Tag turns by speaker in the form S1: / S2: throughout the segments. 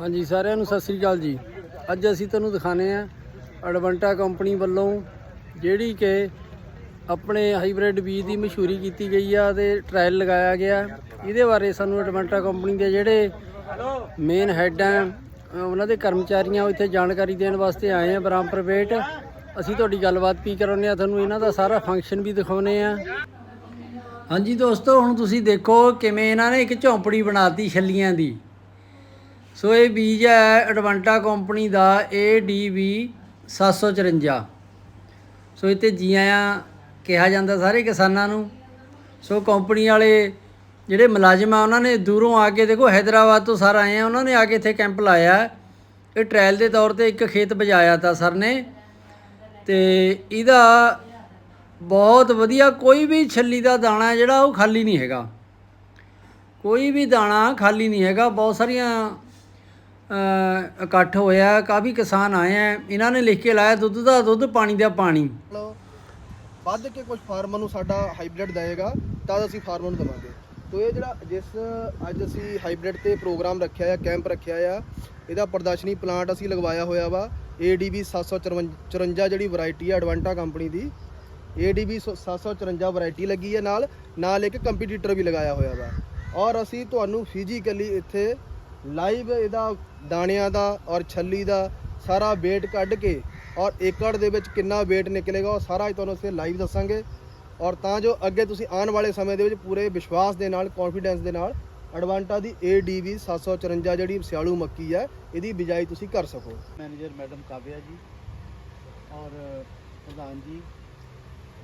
S1: ਹਾਂਜੀ, ਸਾਰਿਆਂ ਨੂੰ ਸਤਿ ਸ੍ਰੀ ਅਕਾਲ ਜੀ। ਅੱਜ ਅਸੀਂ ਤੁਹਾਨੂੰ ਦਿਖਾਣੇ ਆ ਐਡਵੰਟਾ ਕੰਪਨੀ ਵੱਲੋਂ ਜਿਹੜੀ ਕਿ ਆਪਣੇ ਹਾਈਬ੍ਰਿਡ ਬੀਜ ਦੀ ਮਸ਼ਹੂਰੀ ਕੀਤੀ ਗਈ ਆ ਤੇ ਟ੍ਰਾਇਲ ਲਗਾਇਆ ਗਿਆ। ਇਹਦੇ ਬਾਰੇ ਸਾਨੂੰ ਐਡਵੰਟਾ ਕੰਪਨੀ ਦੇ ਜਿਹੜੇ ਮੇਨ ਹੈੱਡ ਆ, ਉਹਨਾਂ ਦੇ ਕਰਮਚਾਰੀਆਂ ਇੱਥੇ ਜਾਣਕਾਰੀ ਦੇਣ ਵਾਸਤੇ ਆਏ ਆ ਬਰਾਮਪੁਰ ਵੇਟ ਅਸੀਂ ਤੁਹਾਡੀ ਗੱਲਬਾਤ ਵੀ ਕਰਾਉਂਦੇ ਆ, ਤੁਹਾਨੂੰ ਇਹਨਾਂ ਦਾ ਸਾਰਾ ਫੰਕਸ਼ਨ ਵੀ ਦਿਖਾਉਨੇ ਆ। ਹਾਂਜੀ ਦੋਸਤੋ, ਹੁਣ ਤੁਸੀਂ ਦੇਖੋ ਕਿਵੇਂ ਇਹਨਾਂ ਨੇ ਇੱਕ ਝੌਂਪੜੀ ਬਣਾਤੀ ਛੱਲੀਆਂ ਦੀ। ਸੋ ਇਹ ਬੀਜ ਹੈ ਐਡਵਾਂਟਾ ਕੰਪਨੀ ਦਾ ADV 754 ਸੋ ਇਤੇ ਜੀ ਆਇਆਂ ਕਿਹਾ ਜਾਂਦਾ ਸਾਰੇ ਕਿਸਾਨਾਂ ਨੂੰ। ਸੋ ਕੰਪਨੀ ਵਾਲੇ ਜਿਹੜੇ ਮੁਲਾਜ਼ਮ ਆ, ਉਹਨਾਂ ਨੇ ਦੂਰੋਂ ਆ ਕੇ ਦੇਖੋ ਹైదరాబాద్ ਤੋਂ ਸਾਰ ਆਏ ਆ, ਉਹਨਾਂ ਨੇ ਆ ਕੇ ਇੱਥੇ ਕੈਂਪ ਲਾਇਆ। ਇਹ ਟ੍ਰਾਇਲ ਦੇ ਤੌਰ ਤੇ ਇੱਕ ਖੇਤ ਬਜਾਇਆ ਤਾਂ ਸਰ ਨੇ। ਤੇ ਇਹਦਾ ਬਹੁਤ ਵਧੀਆ, ਕੋਈ ਵੀ ਛੱਲੀ ਦਾ ਦਾਣਾ ਜਿਹੜਾ ਉਹ ਖਾਲੀ ਨਹੀਂ ਹੈਗਾ। ਕੋਈ ਵੀ ਦਾਣਾ ਖਾਲੀ ਨਹੀਂ ਹੈਗਾ, ਬਹੁਤ ਸਾਰੀਆਂ ਇਕੱਠ ਹੋਇਆ, ਕਾਫੀ ਕਿਸਾਨ ਆਏ ਆ। ਇਹਨਾਂ ਨੇ ਲਿਖ ਕੇ ਲਾਇਆ, ਦੁੱਧ ਦਾ ਦੁੱਧ, ਪਾਣੀ ਦਾ ਪਾਣੀ।
S2: ਵੱਧ ਕੇ ਕੁਝ ਫਾਰਮਰ ਨੂੰ ਸਾਡਾ ਹਾਈਬ੍ਰਿਡ ਦੇਵੇਗਾ, ਤਾਂ ਅਸੀਂ ਫਾਰਮਰ ਨੂੰ ਦਵਾਂਗੇ। ਤੋ ਇਹ ਜਿਹੜਾ, ਜਿਸ, ਅੱਜ ਅਸੀਂ ਹਾਈਬ੍ਰਿਡ ਤੇ ਪ੍ਰੋਗਰਾਮ ਰੱਖਿਆ ਆ, ਕੈਂਪ ਰੱਖਿਆ ਆ, ਇਹਦਾ ਪ੍ਰਦਰਸ਼ਨੀ ਪਲਾਂਟ ਅਸੀਂ ਲਗਵਾਇਆ ਹੋਇਆ ਵਾ ADB 754 ਜਿਹੜੀ ਵੈਰਾਈਟੀ ਆ ਐਡਵਾਂਟਾ ਕੰਪਨੀ ਦੀ ADB 754 ਵੈਰਾਈਟੀ ਲੱਗੀ ਹੈ ਨਾਲ ਨਾਲ ਇੱਕ ਕੰਪੀਟੀਟਰ ਵੀ ਲਗਾਇਆ ਹੋਇਆ ਵਾ। ਔਰ ਅਸੀਂ ਤੁਹਾਨੂੰ ਫਿਜ਼ੀਕਲੀ ਇੱਥੇ ਲਾਈਵ ਇਹਦਾ ਦਾਣਿਆਂ ਦਾ ਔਰ ਛੱਲੀ ਦਾ ਸਾਰਾ weight ਕੱਢ ਕੇ ਔਰ ਏਕੜ ਦੇ ਵਿੱਚ ਕਿੰਨਾ weight ਨਿਕਲੇਗਾ ਉਹ ਸਾਰਾ ਅੱਜ ਤੁਹਾਨੂੰ ਅਸੀਂ ਲਾਈਵ ਦੱਸਾਂਗੇ। ਔਰ ਤਾਂ ਜੋ ਅੱਗੇ ਤੁਸੀਂ ਆਉਣ ਵਾਲੇ ਸਮੇਂ ਦੇ ਵਿੱਚ ਪੂਰੇ ਵਿਸ਼ਵਾਸ ਦੇ ਨਾਲ ਕੌਨਫੀਡੈਂਸ ਦੇ ਨਾਲ ਐਡਵਾਂਟਾ ਦੀ ADB 754 ਜਿਹੜੀ ਸਿਆਲੂ ਮੱਕੀ ਹੈ, ਇਹਦੀ ਬਿਜਾਈ ਤੁਸੀਂ ਕਰ ਸਕੋ।
S3: ਮੈਨੇਜਰ ਮੈਡਮ ਕਾਵਿਆ ਜੀ ਔਰ ਪ੍ਰਧਾਨ ਜੀ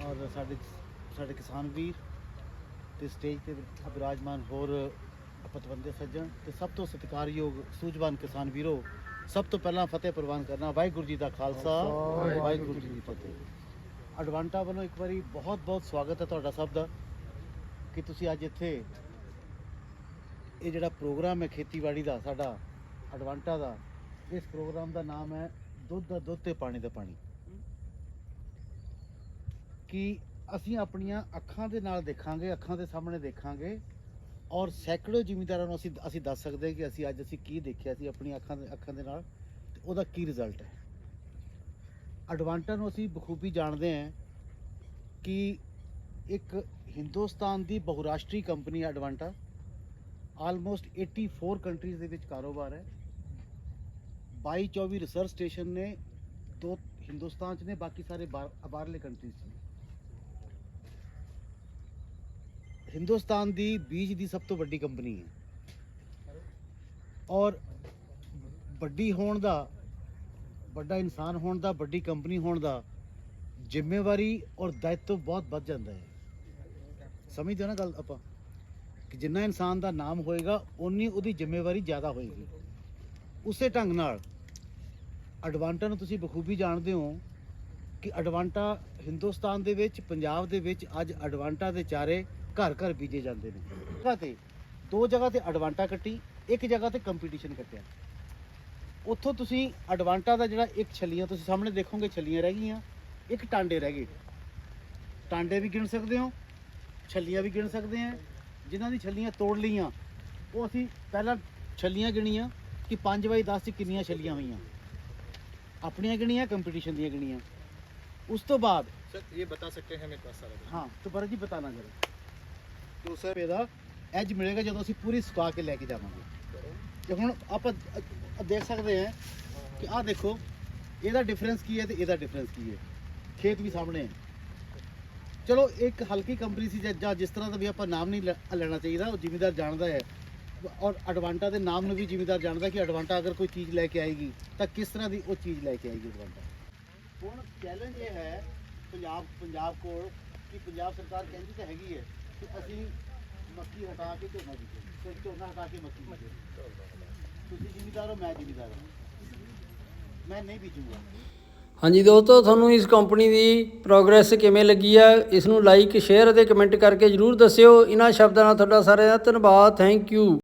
S3: ਔਰ ਸਾਡੇ ਸਾਡੇ ਕਿਸਾਨ ਵੀਰ ਤੇ ਸਟੇਜ ਤੇ ਵਿਰਾਜਮਾਨ ਹੋਰ ਪਤਵੰਦੇ ਸੱਜਣ ਤੇ ਸਭ ਤੋਂ ਸਤਿਕਾਰਯੋਗ ਸੂਝਵਾਨ ਕਿਸਾਨ ਵੀਰੋ ਸਭ ਤੋਂ ਪਹਿਲਾਂ ਫਤਿਹ ਪ੍ਰਵਾਨ ਕਰਨਾ ਵਾਹਿਗੁਰੂ ਜੀ ਦਾ ਖਾਲਸਾ ਵਾਹਿਗੁਰੂ ਜੀ ਦੀ ਫਤਿਹ। ਐਡਵਾਂਟਾ ਵੱਲੋਂ ਇੱਕ ਵਾਰੀ ਬਹੁਤ ਬਹੁਤ ਸਵਾਗਤ ਹੈ ਤੁਹਾਡਾ ਸਭ ਦਾ ਕਿ ਤੁਸੀਂ ਅੱਜ ਇੱਥੇ ਇਹ ਜਿਹੜਾ ਪ੍ਰੋਗਰਾਮ ਹੈ ਖੇਤੀਬਾੜੀ ਦਾ ਸਾਡਾ ਐਡਵਾਂਟਾ ਦਾ ਇਸ ਪ੍ਰੋਗਰਾਮ ਦਾ ਨਾਮ ਹੈ ਦੁੱਧ ਦਾ ਦੁੱਧ ਤੇ ਪਾਣੀ ਦਾ ਪਾਣੀ। ਕਿ ਅਸੀਂ ਆਪਣੀਆਂ ਅੱਖਾਂ ਦੇ ਨਾਲ ਦੇਖਾਂਗੇ ਅੱਖਾਂ ਦੇ ਸਾਹਮਣੇ ਦੇਖਾਂਗੇ ਔਰ ਸੈਂਕੜੋ ਜ਼ਿਮੀਂਦਾਰਾਂ ਨੂੰ ਅਸੀਂ ਅਸੀਂ ਦੱਸ ਸਕਦੇ ਹਾਂ ਕਿ ਅਸੀਂ ਅੱਜ ਅਸੀਂ ਕੀ ਦੇਖਿਆ ਸੀ ਆਪਣੀ ਅੱਖਾਂ ਦੇ ਅੱਖਾਂ ਦੇ ਨਾਲ ਤੇ ਉਹਦਾ ਕੀ ਰਿਜ਼ਲਟ ਹੈ। ਐਡਵਾਂਟਾ ਨੂੰ ਅਸੀਂ ਬਖੂਬੀ ਜਾਣਦੇ ਹਾਂ ਕਿ ਇੱਕ ਹਿੰਦੁਸਤਾਨ ਦੀ ਬਹੁਰਾਸ਼ਟਰੀ ਕੰਪਨੀ ਹੈ ਐਡਵਾਂਟਾ ਆਲਮੋਸਟ 84 ਕੰਟਰੀਜ਼ ਦੇ ਵਿੱਚ ਕਾਰੋਬਾਰ ਹੈ। 22 24 ਰਿਸਰਚ ਸਟੇਸ਼ਨ ਨੇ, ਦੋ ਹਿੰਦੁਸਤਾਨ ਚ ਨੇ, ਬਾਕੀ ਸਾਰੇ ਬਾਹਰ- ਬਾਹਰਲੇ ਕੰਟਰੀਜ਼ ਚ ਨੇ। ਹਿੰਦੁਸਤਾਨ ਦੀ ਬੀਜ ਦੀ ਸਭ ਤੋਂ ਵੱਡੀ ਕੰਪਨੀ ਹੈ। ਔਰ ਵੱਡੀ ਹੋਣ ਦਾ, ਵੱਡਾ ਇਨਸਾਨ ਹੋਣ ਦਾ, ਵੱਡੀ ਕੰਪਨੀ ਹੋਣ ਦਾ ਜ਼ਿੰਮੇਵਾਰੀ ਔਰ ਦਾਇਤਵ ਬਹੁਤ ਵੱਧ ਜਾਂਦਾ ਹੈ। ਸਮਝਦੇ ਹੋ ਨਾ ਗੱਲ ਆਪਾਂ? ਕਿ ਜਿੰਨਾ ਇਨਸਾਨ ਦਾ ਨਾਮ ਹੋਏਗਾ ਉਨੀ ਉਹਦੀ ਜ਼ਿੰਮੇਵਾਰੀ ਜ਼ਿਆਦਾ ਹੋਏਗੀ। ਉਸੇ ਢੰਗ ਨਾਲ ਐਡਵਾਂਟਾ ਨੂੰ ਤੁਸੀਂ ਬਖੂਬੀ ਜਾਣਦੇ ਹੋ ਕਿ ਐਡਵਾਂਟਾ ਹਿੰਦੁਸਤਾਨ ਦੇ ਵਿੱਚ, ਪੰਜਾਬ ਦੇ ਵਿੱਚ ਅੱਜ ਐਡਵਾਂਟਾ ਦੇ ਚਾਰੇ ਘਰ ਘਰ ਬੀਜੇ ਜਾਂਦੇ ਨੇ। ਜਗ੍ਹਾ ਤੇ, ਦੋ ਜਗ੍ਹਾ ਤੇ ਐਡਵਾਂਟਾ ਕੱਟੀ, ਇੱਕ ਜਗ੍ਹਾ ਤੇ ਕੰਪੀਟੀਸ਼ਨ ਕੱਟਿਆ। ਉੱਥੋਂ ਤੁਸੀਂ ਐਡਵਾਂਟਾ ਦਾ ਜਿਹੜਾ ਇੱਕ ਛੱਲੀਆਂ, ਤੁਸੀਂ ਸਾਹਮਣੇ ਦੇਖੋਗੇ ਛੱਲੀਆਂ ਰਹਿ ਗਈਆਂ, ਇੱਕ ਟਾਂਡੇ ਰਹਿ ਗਏ। ਟਾਂਡੇ ਵੀ ਗਿਣ ਸਕਦੇ ਹੋ, ਛੱਲੀਆਂ ਵੀ ਗਿਣ ਸਕਦੇ ਆ। ਜਿਨ੍ਹਾਂ ਦੀ ਛੱਲੀਆਂ ਤੋੜ ਲਈਆਂ, ਉਹ ਅਸੀਂ ਪਹਿਲਾਂ ਛੱਲੀਆਂ ਗਿਣੀਆਂ ਕਿ 5 ਬਾਈ 10 ਚ ਕਿੰਨੀਆਂ ਛੱਲੀਆਂ ਹੋਈਆਂ। ਆਪਣੀਆਂ ਗਿਣੀਆਂ ਕੰਪੀਟੀਸ਼ਨ ਦੀਆਂ ਗਿਣੀਆਂ। ਉਸ ਤੋਂ ਬਾਅਦ
S2: ਸਰ ਇਹ ਬਤਾ ਸਕਤੇ ਹੈ ਮੇਰੇ ਪਾਸ ਸਾਰਾ
S3: ਹਾਂ ਤੋਂ ਪਰ ਜੀ ਬਤਾਨਾ ਜਰਾ ਤੋਂ ਸਰ ਇਹਦਾ ਐਜ ਮਿਲੇਗਾ ਜਦੋਂ ਅਸੀਂ ਪੂਰੀ ਸੁਕਾ ਕੇ ਲੈ ਕੇ ਜਾਵਾਂਗੇ ਤੇ ਹੁਣ ਆਪਾਂ ਅ- ਅ- ਦੇਖ ਸਕਦੇ ਹਾਂ ਕਿ ਆਹ ਦੇਖੋ ਇਹਦਾ ਡਿਫਰੈਂਸ ਕੀ ਹੈ ਤੇ ਇਹਦਾ ਡਿਫਰੈਂਸ ਕੀ ਹੈ ਖੇਤ ਵੀ ਸਾਹਮਣੇ ਹੈ ਚਲੋ ਇੱਕ ਹਲਕੀ ਕੰਪਨੀ ਸੀ ਜਾਂ- ਜਾਂ ਜਿਸ ਤਰ੍ਹਾਂ ਦਾ ਵੀ ਆਪਾਂ ਨਾਮ ਨਹੀਂ ਲੈ- ਲੈਣਾ ਚਾਹੀਦਾ ਉਹ ਜ਼ਿਮੀਦਾਰ ਜਾਣਦਾ ਹੈ ਔਰ ਐਡਵਾਂਟਾ ਦੇ ਨਾਮ ਨੂੰ ਵੀ ਜ਼ਿਮੀਦਾਰ ਜਾਣਦਾ ਕਿ ਐਡਵਾਂਟਾ ਅਗਰ ਕੋਈ ਚੀਜ਼ ਲੈ ਕੇ ਆਏਗੀ ਤਾਂ ਕਿਸ ਤਰ੍ਹਾਂ ਦੀ ਉਹ ਚੀਜ਼ ਲੈ ਕੇ ਆਏਗੀ ਐਡਵਾਂਟਾ ਹੁਣ ਚੈਲੰਜ ਇਹ ਹੈ ਪੰਜਾਬ ਪੰਜਾਬ ਕੋਲ ਕਿ ਪੰਜਾਬ ਸਰਕਾਰ ਕਹਿੰਦੀ ਤਾਂ ਹੈਗੀ ਹੈ ਕਿ ਅਸੀਂ ਮੱਕੀ ਹਟਾ ਕੇ ਝੋਨਾ ਬੀਜੋ ਤੇ ਝੋਨਾ ਹਟਾ ਕੇ ਮੱਕੀ ਬੀਜੋ ਤੁਸੀਂ ਜ਼ਿਮੀਦਾਰ ਹੋ, ਮੈਂ ਜ਼ਿਮੀਦਾਰ ਹਾਂ। ਮੈਂ ਨਹੀਂ ਬੀਜੂਗਾ।
S1: ਹਾਂਜੀ ਦੋਸਤੋ, ਤੁਹਾਨੂੰ ਇਸ ਕੰਪਨੀ ਦੀ ਪ੍ਰੋਗਰੈਸ ਕਿਵੇਂ ਲੱਗੀ ਹੈ ਇਸ ਨੂੰ ਲਾਈਕ ਸ਼ੇਅਰ ਅਤੇ ਕਮੈਂਟ ਕਰਕੇ ਜਰੂਰ ਦੱਸਿਓ। ਇਹਨਾਂ ਸ਼ਬਦਾਂ ਨਾਲ ਤੁਹਾਡਾ ਸਾਰਿਆਂ ਦਾ ਧੰਨਵਾਦ। Thank you